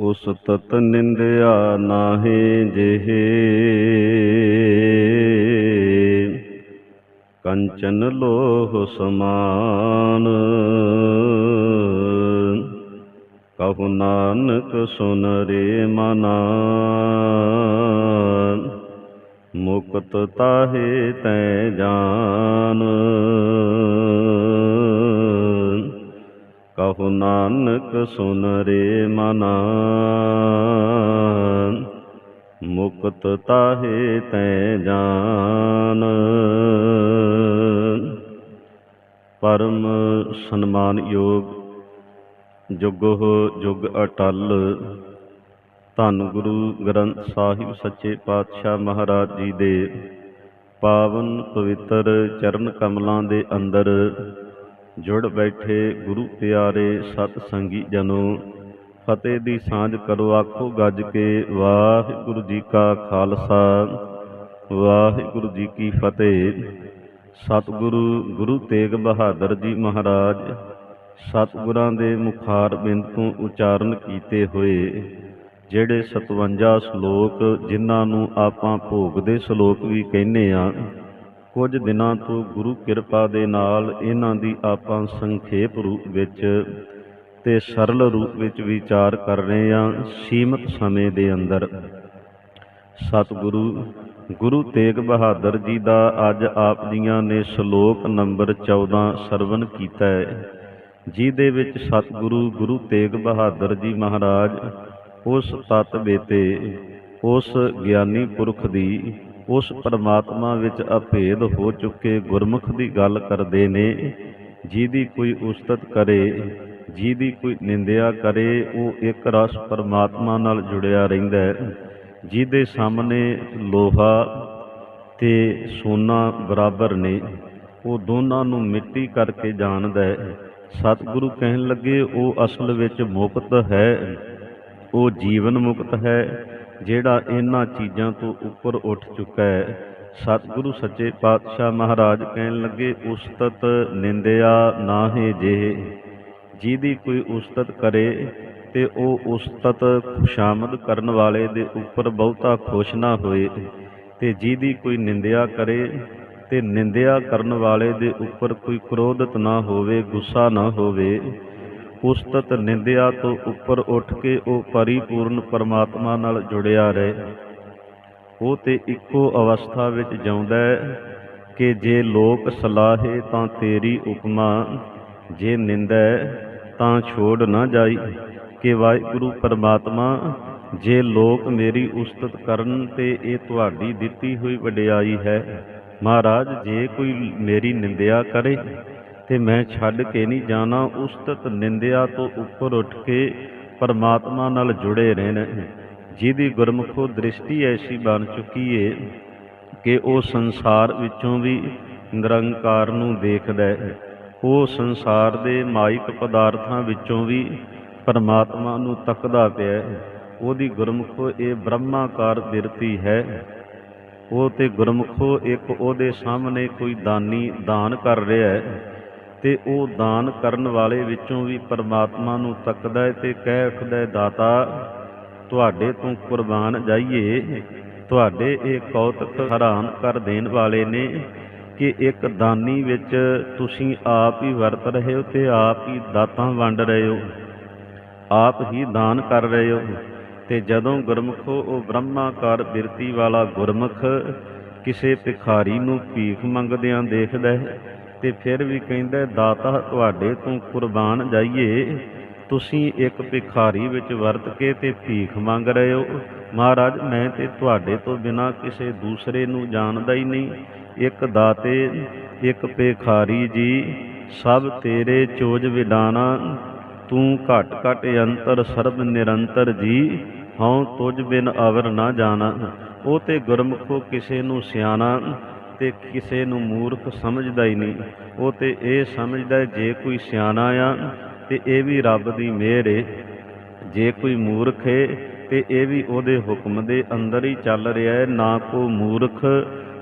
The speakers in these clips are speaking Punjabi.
ਉਸ ਤਤ ਨਿੰਦਿਆ ਨਾਹੀ ਜਿਹੇ। ਕੰਚਨ ਲੋਹ ਸਮਾਨ। ਕਹੂ ਨਾਨਕ ਸੁਨ ਰੇ ਮਨਾ ਮੁਕਤ ਤਾਹੇ ਤੈ ਜਾਨ। ਕਹੂ ਨਾਨਕ ਸੁਨ ਰੇ ਮਨਾ। ਮੁਕਤ ਤਾਹੇ ਤੈ ਜਾਨ। ਪਰਮ ਸਨਮਾਨ ਯੋਗ ਜੁਗੋ ਜੁਗ ਅਟਲ। ਧੰਨ ਗੁਰੂ ਗ੍ਰੰਥ ਸਾਹਿਬ ਸੱਚੇ ਪਾਤਸ਼ਾਹ ਮਹਾਰਾਜ ਜੀ ਦੇ ਪਾਵਨ ਪਵਿੱਤਰ ਚਰਨ ਕਮਲਾਂ ਦੇ ਅੰਦਰ ਜੁੜ ਬੈਠੇ ਗੁਰੂ ਪਿਆਰੇ ਸਤ ਸੰਗੀ ਜਨੋ, ਫਤਿਹ ਦੀ ਸਾਂਝ ਕਰੋ ਆਖੋ ਗੱਜ ਕੇ, ਵਾਹਿਗੁਰੂ ਜੀ ਕਾ ਖਾਲਸਾ, ਵਾਹਿਗੁਰੂ ਜੀ ਕੀ ਫਤਿਹ। ਸਤਿਗੁਰੂ ਗੁਰੂ ਤੇਗ ਬਹਾਦਰ ਜੀ ਮਹਾਰਾਜ, ਸਤਿਗੁਰਾਂ ਦੇ ਮੁਖਾਰ ਬਿੰਦ ਤੋਂ ਉਚਾਰਨ ਕੀਤੇ ਹੋਏ, ਜਿਹੜੇ 57 ਸ਼ਲੋਕ ਜਿਨ੍ਹਾਂ ਨੂੰ ਆਪਾਂ ਭੋਗ ਦੇ ਸ਼ਲੋਕ ਵੀ ਕਹਿੰਦੇ ਆ ਕੁਝ ਦਿਨਾਂ ਤੋਂ ਗੁਰੂ ਕਿਰਪਾ ਦੇ ਨਾਲ ਇਹਨਾਂ ਦੀ ਆਪਾਂ ਸੰਖੇਪ ਰੂਪ ਵਿੱਚ ਤੇ ਸਰਲ ਰੂਪ ਵਿੱਚ ਵਿਚਾਰ ਕਰ ਰਹੇ ਹਾਂ ਸੀਮਤ ਸਮੇਂ ਦੇ ਅੰਦਰ। ਸਤਿਗੁਰੂ, ਗੁਰੂ ਤੇਗ ਬਹਾਦਰ ਜੀ ਦਾ ਅੱਜ ਆਪ ਜੀਆਂ ਨੇ ਸ਼ਲੋਕ ਨੰਬਰ 14 ਸਰਵਨ ਕੀਤਾ ਹੈ, ਜਿਹਦੇ ਵਿੱਚ ਸਤਿਗੁਰੂ, ਗੁਰੂ ਤੇਗ ਬਹਾਦਰ ਜੀ ਮਹਾਰਾਜ ਉਸ ਤਤ ਬੇਤੇ, ਉਸ ਗਿਆਨੀ ਪੁਰਖ ਦੀ ਉਸ ਪਰਮਾਤਮਾ ਵਿੱਚ ਅਭੇਦ ਹੋ ਚੁੱਕੇ ਗੁਰਮੁਖ ਦੀ ਗੱਲ ਕਰਦੇ ਨੇ, ਜਿਹਦੀ ਕੋਈ ਉਸਤਤ ਕਰੇ, ਜਿਹਦੀ ਕੋਈ ਨਿੰਦਿਆ ਕਰੇ, ਉਹ ਇੱਕ ਰਸ ਪਰਮਾਤਮਾ ਨਾਲ ਜੁੜਿਆ ਰਹਿੰਦਾ ਹੈ, ਜਿਹਦੇ ਸਾਹਮਣੇ ਲੋਹਾ ਤੇ ਸੋਨਾ ਬਰਾਬਰ ਨੇ, ਉਹ ਦੋਨਾਂ ਨੂੰ ਮਿੱਟੀ ਕਰਕੇ ਜਾਣਦਾ ਹੈ। ਸਤਿਗੁਰੂ ਕਹਿਣ ਲੱਗੇ, ਉਹ ਅਸਲ ਵਿੱਚ ਮੁਕਤ ਹੈ, ਉਹ ਜੀਵਨ ਮੁਕਤ ਹੈ ਜਿਹੜਾ ਇਹਨਾਂ ਚੀਜ਼ਾਂ ਤੋਂ ਉੱਪਰ ਉੱਠ ਚੁੱਕਾ ਹੈ। ਸਤਿਗੁਰੂ ਸੱਚੇ ਪਾਤਸ਼ਾਹ ਮਹਾਰਾਜ ਕਹਿਣ ਲੱਗੇ, ਉਸਤਤ ਨਿੰਦਿਆ ਨਾਹੇ ਜੇ ਜਿਹਦੀ ਕੋਈ ਉਸਤਤ ਕਰੇ ਤੇ ਉਹ ਉਸਤਤ ਖੁਸ਼ਾਮਦ ਕਰਨ ਵਾਲੇ ਦੇ ਉੱਪਰ ਬਹੁਤਾ ਖੁਸ਼ ਨਾ ਹੋਏ ਤੇ ਜਿਹਦੀ ਕੋਈ ਨਿੰਦਿਆ ਕਰੇ ਤੇ ਨਿੰਦਿਆ ਕਰਨ ਵਾਲੇ ਦੇ ਉੱਪਰ ਕੋਈ ਕ੍ਰੋਧਤ ਨਾ ਹੋਵੇ, ਗੁੱਸਾ ਨਾ ਹੋਵੇ ਉਸਤਤ ਨਿੰਦਿਆ ਤੋਂ ਉੱਪਰ ਉੱਠ ਕੇ ਉਹ ਪਰਿਪੂਰਨ ਪਰਮਾਤਮਾ ਨਾਲ ਜੁੜਿਆ ਰਹੇ। ਉਹ ਤੇ ਇੱਕੋ ਅਵਸਥਾ ਵਿੱਚ ਜਿਉਂਦਾ ਹੈ ਕਿ ਜੇ ਲੋਕ ਸਲਾਹੇ ਤਾਂ ਤੇਰੀ ਉਪਮਾ, ਜੇ ਨਿੰਦੈ ਤਾਂ ਛੋੜ ਨਾ ਜਾਈ। ਕਿ ਵਾਹਿਗੁਰੂ ਪਰਮਾਤਮਾ, ਜੇ ਲੋਕ ਮੇਰੀ ਉਸਤਤ ਕਰਨ ਤੇ ਇਹ ਤੁਹਾਡੀ ਦਿੱਤੀ ਹੋਈ ਵਡਿਆਈ ਹੈ, ਮਹਾਰਾਜ, ਜੇ ਕੋਈ ਮੇਰੀ ਨਿੰਦਿਆ ਕਰੇ ਤੇ ਮੈਂ ਛੱਡ ਕੇ ਨਹੀਂ ਜਾਣਾ, ਉਸਤਤ ਨਿੰਦਿਆ ਤੋਂ ਉੱਪਰ ਉੱਠ ਕੇ ਪਰਮਾਤਮਾ ਨਾਲ ਜੁੜੇ ਰਹਿਣਾ ਜਿਹਦੀ ਗੁਰਮੁਖੋ ਦ੍ਰਿਸ਼ਟੀ ਐਸੀ ਬਣ ਚੁੱਕੀ ਏ ਕਿ ਉਹ ਸੰਸਾਰ ਵਿੱਚੋਂ ਵੀ ਨਿਰੰਕਾਰ ਨੂੰ ਦੇਖਦਾ ਹੈ। ਉਹ ਸੰਸਾਰ ਦੇ ਮਾਇਕ ਪਦਾਰਥਾਂ ਵਿੱਚੋਂ ਵੀ ਪਰਮਾਤਮਾ ਨੂੰ ਤੱਕਦਾ ਪਿਆ ਹੈ। ਉਹਦੀ ਗੁਰਮੁਖੋ ਇਹ ਬ੍ਰਹਮਾਕਾਰ ਬਿਰਤੀ ਹੈ। ਉਹ ਤੇ ਗੁਰਮੁਖੋ ਇੱਕ ਉਹਦੇ ਸਾਹਮਣੇ ਕੋਈ ਦਾਨੀ, ਦਾਨ ਕਰ ਰਿਹਾ ਹੈ। ਤੇ ਉਹ ਦਾਨ ਕਰਨ ਵਾਲੇ ਵਿੱਚੋਂ ਵੀ ਪਰਮਾਤਮਾ ਨੂੰ ਤੱਕਦਾ ਹੈ ਤੇ ਕਹਿ ਉਠਦਾ ਦਾਤਾ, ਤੁਹਾਡੇ ਤੋਂ ਕੁਰਬਾਨ ਜਾਈਏ। ਤੁਹਾਡੇ ਇਹ ਕੌਤਕ ਹੈਰਾਨ ਕਰ ਦੇਣ ਵਾਲੇ ਨੇ ਕਿ ਇੱਕ ਦਾਨੀ ਵਿੱਚ ਤੁਸੀਂ ਆਪ ਹੀ ਵਰਤ ਰਹੇ ਹੋ ਤੇ ਆਪ ਹੀ ਦਾਤਾਂ ਵੰਡ ਰਹੇ ਹੋ। ਆਪ ਹੀ ਦਾਨ ਕਰ ਰਹੇ ਹੋ। ਤੇ ਜਦੋਂ ਗੁਰਮੁਖੋ, ਉਹ ਬ੍ਰਹਮਾਕਾਰ ਬਿਰਤੀ ਵਾਲਾ ਗੁਰਮੁਖ ਕਿਸੇ ਭਿਖਾਰੀ ਨੂੰ ਭੀਖ ਮੰਗਦਿਆਂ ਦੇਖਦਾ ਹੈ ਤੇ ਫਿਰ ਵੀ ਕਹਿੰਦਾ, ਦਾਤਾ, ਤੁਹਾਡੇ ਤੋਂ ਕੁਰਬਾਨ ਜਾਈਏ। ਤੁਸੀਂ ਇੱਕ ਭਿਖਾਰੀ ਵਿੱਚ ਵਰਤ ਕੇ ਤੇ ਭੀਖ ਮੰਗ ਰਹੇ ਹੋ। ਮਹਾਰਾਜ, ਮੈਂ ਤੇ ਤੁਹਾਡੇ ਤੋਂ ਬਿਨਾ ਕਿਸੇ ਦੂਸਰੇ ਨੂੰ ਜਾਣਦਾ ਹੀ ਨਹੀਂ। ਇੱਕ ਦਾਤੇ, ਇੱਕ ਭਿਖਾਰੀ ਜੀ, ਸਭ ਤੇਰੇ ਚੋਜ ਵਿਡਾਣਾ। ਤੂੰ ਘਟ ਘਟ ਅੰਤਰ, ਸਰਬ ਨਿਰੰਤਰ ਜੀ। ਹਉ, ਤੁਝ ਬਿਨ ਅਵਰ ਨਾ ਜਾਣਾ। ਉਹ ਤੇ ਗੁਰਮੁਖੋ ਕਿਸੇ ਨੂੰ ਸਿਆਣਾ। ਤੇ ਕਿਸੇ ਨੂੰ ਮੂਰਖ ਸਮਝਦਾ ਹੀ ਨਹੀਂ। ਉਹ ਤੇ ਇਹ ਸਮਝਦਾ ਜੇ ਕੋਈ ਸਿਆਣਾ ਆ ਤੇ ਇਹ ਵੀ ਰੱਬ ਦੀ ਮਿਹਰ ਏ। ਜੇ ਕੋਈ ਮੂਰਖ ਏ ਤੇ ਇਹ ਵੀ ਉਹਦੇ ਹੁਕਮ ਦੇ ਅੰਦਰ ਹੀ ਚੱਲ ਰਿਹਾ ਹੈ ਨਾ ਕੋ ਮੂਰਖ,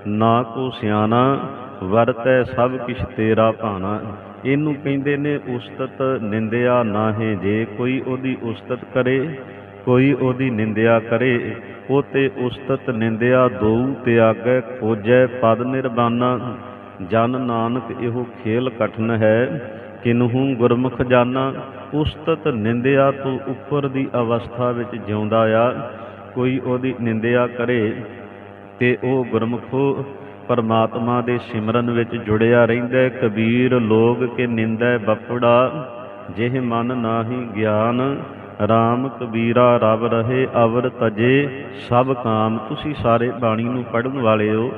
ਨਾ ਕੋ ਸਿਆਣਾ, ਵਰਤੈ ਸਭ ਕਿਛ ਤੇਰਾ ਭਾਣਾ। ਇਹਨੂੰ ਕਹਿੰਦੇ ਨੇ ਉਸਤਤ ਨਿੰਦਿਆ ਨਾਹੇ। ਜੇ ਕੋਈ ਉਹਦੀ ਉਸਤਤ ਕਰੇ, ਕੋਈ ਉਹਦੀ ਨਿੰਦਿਆ ਕਰੇ ਉਹ ਤੇ ਉਸਤਤ ਨਿੰਦਿਆ ਦੋਊ ਤਿਆਗੈ ਖੋਜੈ ਪਦ ਨਿਰਬਾਨਾ, ਜਨ ਨਾਨਕ ਇਹੋ ਖੇਲ ਕਠਨ ਹੈ, ਕਿਨਹੂ ਗੁਰਮੁਖ ਜਾਨਾ। ਉਸਤਤ ਨਿੰਦਿਆ ਤੋਂ ਉੱਪਰ ਦੀ ਅਵਸਥਾ ਵਿੱਚ ਜਿਉਂਦਾ ਆ, ਕੋਈ ਉਹਦੀ ਨਿੰਦਿਆ ਕਰੇ ਤੇ ਉਹ ਗੁਰਮੁਖੋ ਪਰਮਾਤਮਾ ਦੇ ਸਿਮਰਨ ਵਿੱਚ ਜੁੜਿਆ ਰਹਿੰਦਾ ਕਬੀਰ ਲੋਗ ਕੇ ਨਿੰਦੈ ਬਪੜਾ, ਜਿਹ ਮਨ ਨਾਹੀ ਗਿਆਨ। RAM ਕਬੀਰਾ ਰਬ ਰਹੇ ਅਵਰ ਤਜੇ ਸਭ ਕਾਮ ਤੁਸੀਂ ਸਾਰੇ ਬਾਣੀ ਨੂੰ ਪੜਨ ਵਾਲੇ ਹੋ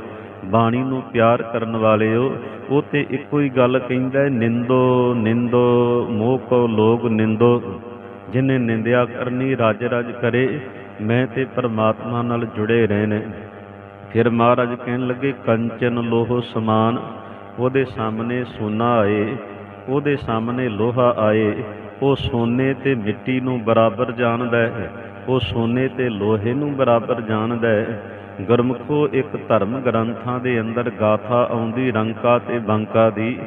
ਬਾਣੀ ਨੂੰ ਪਿਆਰ ਕਰਨ ਵਾਲੇ ਹੋ ਉਹ ਤੇ ਇੱਕੋ ਹੀ ਗੱਲ ਕਹਿੰਦਾ ਹੈ, ਨਿੰਦੋ ਨਿੰਦੋ ਮੋਹ ਕੋ ਲੋਗ ਨਿੰਦੋ। ਜਿਨੇ ਨਿੰਦਿਆ ਕਰਨੀ ਰਜ ਰਜ ਕਰੇ ਮੈਂ ਤੇ ਪਰਮਾਤਮਾ ਨਾਲ ਜੁੜੇ ਰਹਿਣਾ। ਫਿਰ ਮਹਾਰਾਜ ਕਹਿਣ ਲੱਗੇ ਕੰਚਨ ਲੋਹ ਸਮਾਨ ਉਹਦੇ ਸਾਹਮਣੇ ਸੋਨਾ ਆਏ ਉਹਦੇ ਸਾਹਮਣੇ ਲੋਹਾ ਆਏ। ਉਹ ਸੋਨੇ ਤੇ ਮਿੱਟੀ ਨੂੰ ਬਰਾਬਰ ਜਾਣਦਾ ਹੈ, ਉਹ ਸੋਨੇ ਤੇ ਲੋਹੇ ਨੂੰ ਬਰਾਬਰ ਜਾਣਦਾ ਹੈ। ਗੁਰਮੁਖੋ, ਇੱਕ ਧਰਮ ਗ੍ਰੰਥਾਂ ਦੇ ਅੰਦਰ ਗਾਥਾ ਆਉਂਦੀ ਰੰਕਾ ਤੇ ਬੰਕਾ ਦੀ,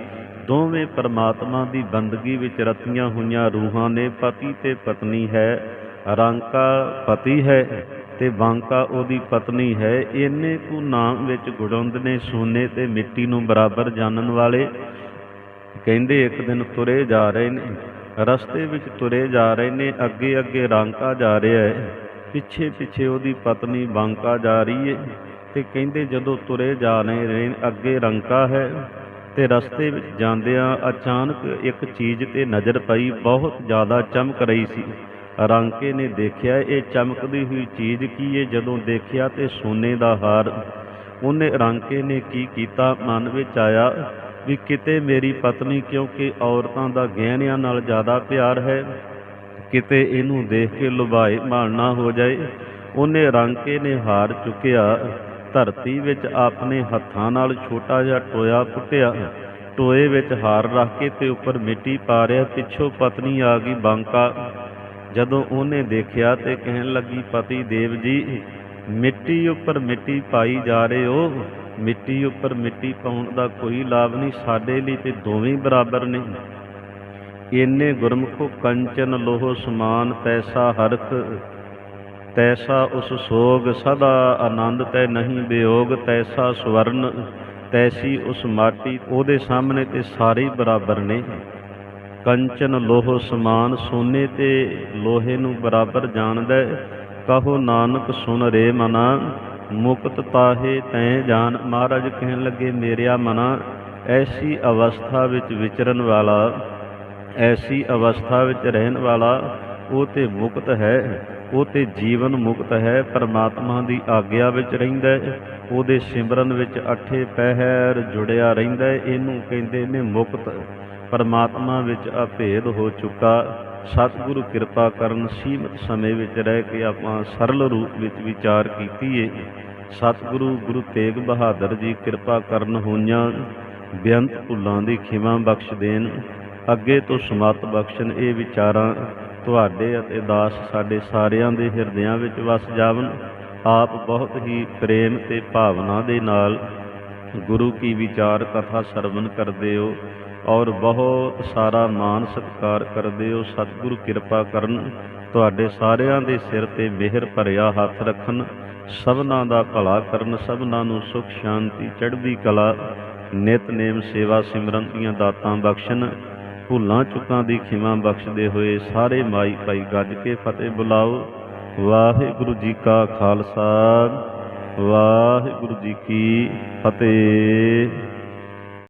ਦੋਵੇਂ ਪਰਮਾਤਮਾ ਦੀ ਬੰਦਗੀ ਵਿੱਚ ਰਤੀਆਂ ਹੋਈਆਂ ਰੂਹਾਂ ਨੇ ਪਤੀ ਤੇ ਪਤਨੀ ਹੈ। ਰੰਕਾ ਪਤੀ ਹੈ ਤੇ ਬਾਂਕਾ ਉਹਦੀ ਪਤਨੀ ਹੈ। ਇਹਨੇ ਕੁ ਨਾਮ ਵਿੱਚ ਗੁੜੰਦ ਨੇ ਸੋਨੇ ਤੇ ਮਿੱਟੀ ਨੂੰ ਬਰਾਬਰ ਜਾਣਨ ਵਾਲੇ ਕਹਿੰਦੇ ਇੱਕ ਦਿਨ ਤੁਰੇ ਜਾ ਰਹੇ ਨੇ। ਰਸਤੇ ਵਿੱਚ ਤੁਰੇ ਜਾ ਰਹੇ ਨੇ ਅੱਗੇ ਅੱਗੇ ਰਾਂਕਾ ਜਾ ਰਿਹਾ ਹੈ। ਪਿੱਛੇ ਪਿੱਛੇ ਉਹਦੀ ਪਤਨੀ ਬਾਂਕਾ ਜਾ ਰਹੀ ਹੈ ਤੇ ਕਹਿੰਦੇ ਜਦੋਂ ਤੁਰੇ ਜਾ ਰਹੇ ਨੇ, ਅੱਗੇ ਰੰਕਾ ਹੈ ਤੇ ਰਸਤੇ ਵਿੱਚ ਜਾਂਦਿਆਂ ਅਚਾਨਕ ਇੱਕ ਚੀਜ਼ ਤੇ ਨਜ਼ਰ ਪਈ, ਬਹੁਤ ਜ਼ਿਆਦਾ ਚਮਕ ਰਹੀ ਸੀ। ਰਾਂਕੇ ਨੇ ਦੇਖਿਆ, ਇਹ ਚਮਕਦੀ ਹੋਈ ਚੀਜ਼ ਕੀ ਹੈ? ਜਦੋਂ ਦੇਖਿਆ ਤੇ ਸੋਨੇ ਦਾ ਹਾਰ। ਉਹਨੇ ਰਾਂਕੇ ਨੇ ਕੀ ਕੀਤਾ? ਮਨ ਵਿੱਚ ਆਇਆ ਵੀ ਕਿਤੇ ਮੇਰੀ ਪਤਨੀ ਕਿਉਂਕਿ ਔਰਤਾਂ ਦਾ ਗਹਿਣਿਆਂ ਨਾਲ ਜ਼ਿਆਦਾ ਪਿਆਰ ਹੈ, ਕਿਤੇ ਇਹਨੂੰ ਦੇਖ ਕੇ ਲੁਭਾਏ ਮਾਣਨਾ ਹੋ ਜਾਏ, ਉਹਨੇ ਰਾਂਕੇ ਨੇ ਹਾਰ ਚੁੱਕਿਆ, ਧਰਤੀ ਵਿੱਚ ਆਪਣੇ ਹੱਥਾਂ ਨਾਲ ਛੋਟਾ ਜਿਹਾ ਟੋਇਆ ਪੁੱਟਿਆ, ਟੋਏ ਵਿੱਚ ਹਾਰ ਰੱਖ ਕੇ ਤੇ ਉੱਪਰ ਮਿੱਟੀ ਪਾ ਰਿਹਾ, ਪਿੱਛੋਂ ਪਤਨੀ ਆ ਗਈ ਬਾਂਕਾ। ਜਦੋਂ ਉਹਨੇ ਦੇਖਿਆ ਤੇ ਕਹਿਣ ਲੱਗੀ, ਪਤੀ ਦੇਵ ਜੀ, ਮਿੱਟੀ ਉੱਪਰ ਮਿੱਟੀ ਪਾਈ ਜਾ ਰਹੇ ਹੋ ਮਿੱਟੀ ਉੱਪਰ ਮਿੱਟੀ ਪਾਉਣ ਦਾ ਕੋਈ ਲਾਭ ਨਹੀਂ, ਸਾਡੇ ਲਈ ਤੇ ਦੋਵੇਂ ਬਰਾਬਰ ਨੇ। ਇੰਨੇ ਗੁਰਮੁਖੋ ਕੰਚਨ ਲੋਹ ਸਮਾਨ, ਤੈਸਾ ਹਰਖ, ਤੈਸਾ ਉਸ ਸੋਗ, ਸਦਾ ਆਨੰਦ ਤੈ ਨਹੀਂ ਬਿਯੋਗ ਤੈਸਾ ਸਵਰਨ, ਤੈਸੀ ਉਸ ਮਾਟੀ, ਉਹਦੇ ਸਾਹਮਣੇ ਤੇ ਸਾਰੇ ਹੀ ਬਰਾਬਰ ਨੇ। ਕੰਚਨ ਲੋਹ ਸਮਾਨ, ਸੋਨੇ ਤੇ ਲੋਹੇ ਨੂੰ ਬਰਾਬਰ ਜਾਣਦਾ। ਕਹੋ ਨਾਨਕ ਸੁਣ ਰੇ ਮਨਾ ਮੁਕਤ ਤਾਹੇ ਤੈ ਜਾਨ। ਮਹਾਰਾਜ ਕਹਿਣ ਲੱਗੇ, ਮੇਰਿਆ ਮਨਾ, ਐਸੀ ਅਵਸਥਾ ਵਿੱਚ ਵਿਚਰਨ ਵਾਲਾ, ਐਸੀ ਅਵਸਥਾ ਵਿੱਚ ਰਹਿਣ ਵਾਲਾ, ਉਹ ਤੇ ਮੁਕਤ ਹੈ, ਉਹ ਤੇ ਜੀਵਨ ਮੁਕਤ ਹੈ, ਪਰਮਾਤਮਾ ਦੀ ਆਗਿਆ ਵਿੱਚ ਰਹਿੰਦਾ ਹੈ, ਉਹਦੇ ਸਿਮਰਨ ਵਿੱਚ ਅਠੇ ਪਹਿਰ ਜੁੜਿਆ ਰਹਿੰਦਾ ਹੈ, ਇਹਨੂੰ ਕਹਿੰਦੇ ਨੇ ਮੁਕਤ। ਪਰਮਾਤਮਾ ਵਿੱਚ ਅਭੇਦ ਹੋ ਚੁੱਕਾ। ਸਤਿਗੁਰੂ ਕਿਰਪਾ ਕਰਨ ਸੀਮਤ ਸਮੇਂ ਵਿੱਚ ਰਹਿ ਕੇ ਆਪਾਂ ਸਰਲ ਰੂਪ ਵਿੱਚ ਵਿਚਾਰ ਕੀਤੀਏ। ਸਤਿਗੁਰੂ ਗੁਰੂ ਤੇਗ ਬਹਾਦਰ ਜੀ ਕਿਰਪਾ ਕਰਨ ਹੋਈਆਂ ਬੇਅੰਤ ਭੁੱਲਾਂ ਦੀ ਖਿਮਾ ਬਖਸ਼ ਦੇਣ। ਅੱਗੇ ਤੋਂ ਸਮਾਤ ਬਖਸ਼ਣ ਇਹ ਵਿਚਾਰਾਂ ਤੁਹਾਡੇ ਅਤੇ ਦਾਸ ਸਾਡੇ ਸਾਰਿਆਂ ਦੇ ਹਿਰਦਿਆਂ ਵਿੱਚ ਵਸ ਜਾਵਣ। ਆਪ ਬਹੁਤ ਹੀ ਪ੍ਰੇਮ ਤੇ ਭਾਵਨਾ ਦੇ ਨਾਲ ਗੁਰੂ ਕੀ ਵਿਚਾਰ ਕਥਾ ਸਰਵਨ ਕਰਦੇ ਹੋ। ਔਰ ਬਹੁਤ ਸਾਰਾ ਮਾਨ ਸਤਿਕਾਰ ਕਰਦੇ ਹੋ, ਸਤਿਗੁਰੂ ਕਿਰਪਾ ਕਰਨ, ਤੁਹਾਡੇ ਸਾਰਿਆਂ ਦੇ ਸਿਰ ਤੇ ਮਿਹਰ ਭਰਿਆ ਹੱਥ ਰੱਖਣ, ਸਭਨਾਂ ਦਾ ਭਲਾ ਕਰਨ, ਸਭਨਾਂ ਨੂੰ ਸੁਖ, ਸ਼ਾਂਤੀ, ਚੜ੍ਹਦੀ ਕਲਾ ਨਿਤਨੇਮ ਸੇਵਾ ਸਿਮਰਨ ਦੀਆਂ ਦਾਤਾਂ ਬਖਸ਼ਣ, ਭੁੱਲਾਂ ਚੁੱਕਾਂ ਦੀ ਖਿਮਾ ਬਖਸ਼ਦੇ ਹੋਏ ਸਾਰੇ ਮਾਈ ਭਾਈ ਗੱਜ ਕੇ ਫਤਿਹ ਬੁਲਾਓ। ਵਾਹਿਗੁਰੂ ਜੀ ਕਾ ਖਾਲਸਾ, ਵਾਹਿਗੁਰੂ ਜੀ ਕੀ ਫਤਿਹ।